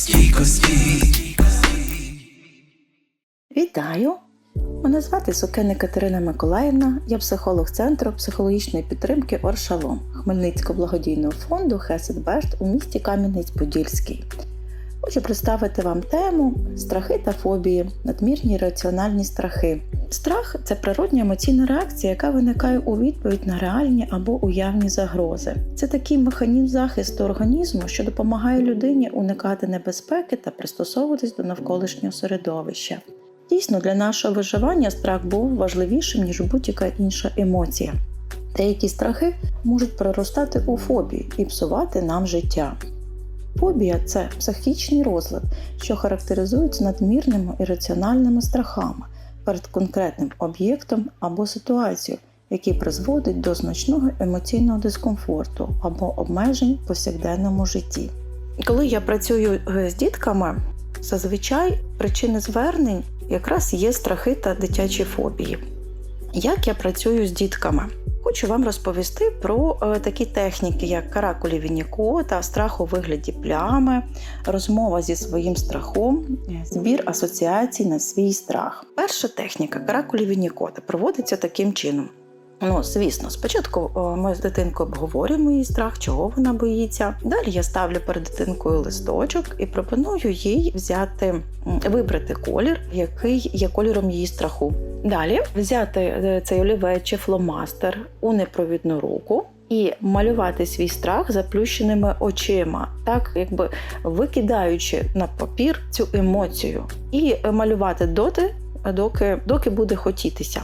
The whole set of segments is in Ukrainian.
стійко. Вітаю! Мене звати Сукене Катерина Миколаївна, я психолог Центру психологічної підтримки Оршалом Хмельницького благодійного фонду Хесед Бешт у місті Кам'янець-Подільський. Хочу представити вам тему страхи та фобії, надмірні раціональні страхи. Страх це природня емоційна реакція, яка виникає у відповідь на реальні або уявні загрози. Це такий механізм захисту організму, що допомагає людині уникати небезпеки та пристосовуватись до навколишнього середовища. Дійсно, для нашого виживання страх був важливішим, ніж будь-яка інша емоція. Деякі страхи можуть переростати у фобії і псувати нам життя. Фобія це психічний розлад, що характеризується надмірними ірраціональними страхами перед конкретним об'єктом або ситуацією, які призводить до значного емоційного дискомфорту або обмежень в повсякденному житті. Коли я працюю е, з дітками, зазвичай причини звернень якраз є страхи та дитячі фобії. Як я працюю з дітками? Хочу вам розповісти про е, такі техніки, як каракулі Вініко та страх у вигляді плями, розмова зі своїм страхом, е, збір асоціацій на свій страх. Перша техніка каракулі Вінікота проводиться таким чином. Ну, звісно, спочатку ми з дитинкою обговорюємо її страх, чого вона боїться. Далі я ставлю перед дитинкою листочок і пропоную їй взяти, вибрати колір, який є кольором її страху. Далі взяти е, цей олівець чи фломастер у непровідну руку. І малювати свій страх заплющеними очима, так якби викидаючи на папір цю емоцію, і малювати доти, доки, доки буде хотітися.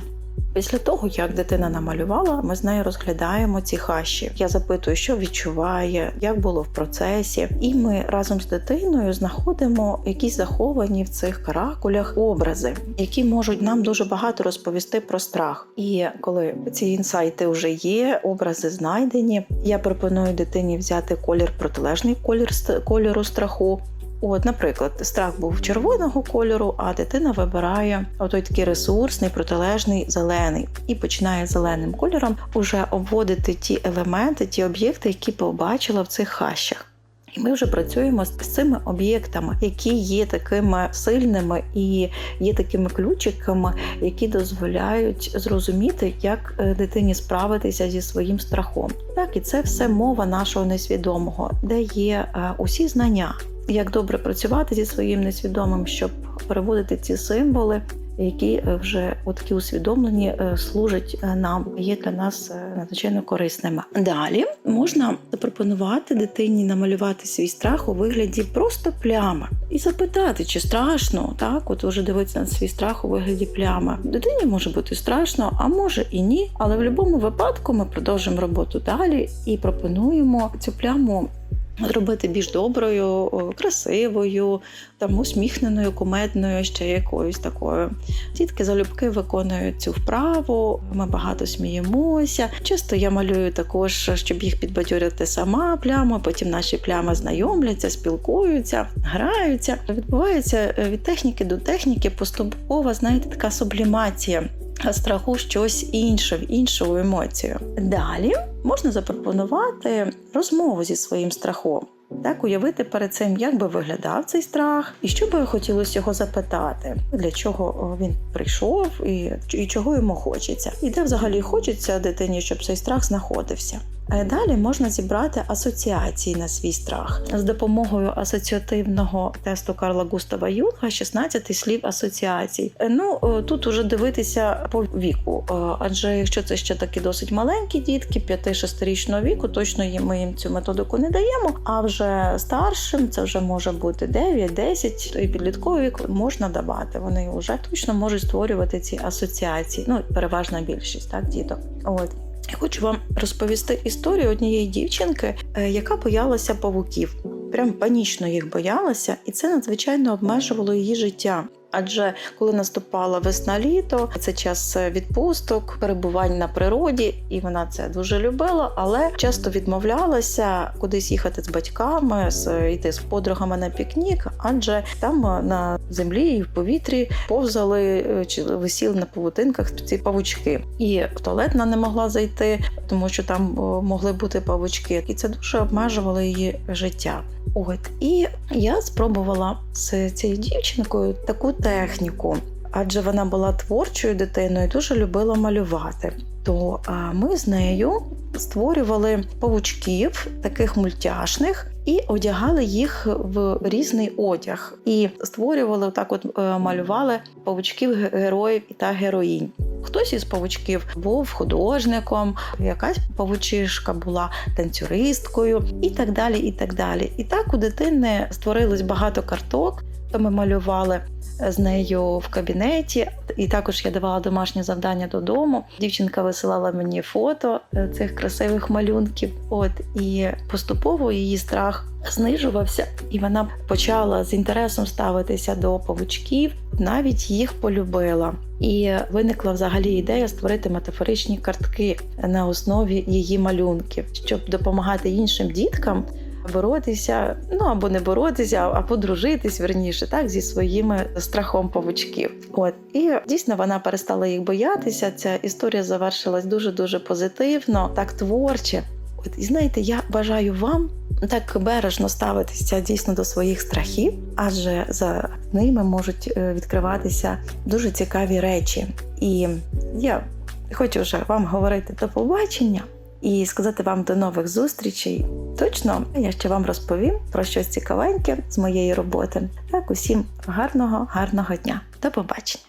Після того, як дитина намалювала, ми з нею розглядаємо ці хащі. Я запитую, що відчуває, як було в процесі, і ми разом з дитиною знаходимо якісь заховані в цих каракулях образи, які можуть нам дуже багато розповісти про страх. І коли ці інсайти вже є, образи знайдені, я пропоную дитині взяти колір протилежний колір кольору страху. От, наприклад, страх був червоного кольору, а дитина вибирає отой такий ресурсний, протилежний зелений і починає зеленим кольором уже обводити ті елементи, ті об'єкти, які побачила в цих хащах. І ми вже працюємо з цими об'єктами, які є такими сильними і є такими ключиками, які дозволяють зрозуміти, як е, дитині справитися зі своїм страхом. Так, і це все мова нашого несвідомого, де є е, усі знання, як добре працювати зі своїм несвідомим, щоб переводити ці символи. Які е, вже такі усвідомлені е, служать е, нам, є для нас надзвичайно корисними. Далі можна запропонувати дитині намалювати свій страх у вигляді просто плями і запитати, чи страшно, так, от вже дивитися на свій страх у вигляді плями. Дитині може бути страшно, а може і ні. Але в будь-якому випадку ми продовжимо роботу далі і пропонуємо цю пляму зробити більш доброю, красивою, там усміхненою, кумедною, ще якоюсь такою. Дітки залюбки виконують цю вправу. Ми багато сміємося. Часто я малюю також, щоб їх підбадьорити сама пляма. Потім наші плями знайомляться, спілкуються, граються. Відбувається е, від техніки до техніки поступова, знаєте, така сублімація страху щось інше, в іншу емоцію. Далі можна запропонувати розмову зі своїм страхом. Так, уявити перед цим, як би виглядав цей страх, і що би хотілося його запитати, для чого він прийшов і, і чого йому хочеться, і де взагалі хочеться дитині, щоб цей страх знаходився. Далі можна зібрати асоціації на свій страх з допомогою асоціативного тесту Карла Густава Юнга 16 слів асоціацій. Е, Ну е, тут уже дивитися по віку, Е, адже якщо це ще такі досить маленькі дітки, 5-6-річного віку, точно ми їм цю методику не даємо. А вже старшим це вже може бути 9-10, і підлітковий вік можна давати. Вони вже точно можуть створювати ці асоціації. Ну переважна більшість так діток. От. Я хочу вам розповісти історію однієї дівчинки, е, яка боялася павуків. Прям панічно їх боялася, і це надзвичайно обмежувало її життя. Адже коли наступала весна-літо, це час відпусток, перебувань на природі, і вона це дуже любила, але часто відмовлялася кудись їхати з батьками, з йти з подругами на пікнік, адже там на землі і в повітрі повзали е, чи висіли на павутинках ці павучки. І в туалет не могла зайти, тому що там могли бути павучки, і це дуже обмежувало її життя. От і я спробувала з цією дівчинкою таку техніку, адже вона була творчою дитиною, дуже любила малювати. То ми з нею створювали павучків, таких мультяшних, і одягали їх в різний одяг. І створювали так, от е, малювали павучків героїв та героїнь. Хтось із павучків був художником, якась павучишка була танцюристкою, і так далі. І так далі. І так у дитини створилось багато карток, то ми малювали з нею в кабінеті, і також я давала домашнє завдання додому. Дівчинка висилала мені фото е, цих красивих малюнків. От і поступово її страх знижувався, і вона почала з інтересом ставитися до павучків, навіть їх полюбила. І виникла взагалі ідея створити метафоричні картки на основі її малюнків, щоб допомагати іншим діткам боротися, ну або не боротися, а подружитись верніше, так зі своїми страхом павучків. От і дійсно вона перестала їх боятися. Ця історія завершилась дуже дуже позитивно, так творче. От і знаєте, я бажаю вам так бережно ставитися дійсно до своїх страхів, адже за ними можуть е, відкриватися дуже цікаві речі. І я хочу вже вам говорити до побачення і сказати вам до нових зустрічей. Точно я ще вам розповім про щось цікавеньке з моєї роботи. Так, усім гарного, гарного дня. До побачення.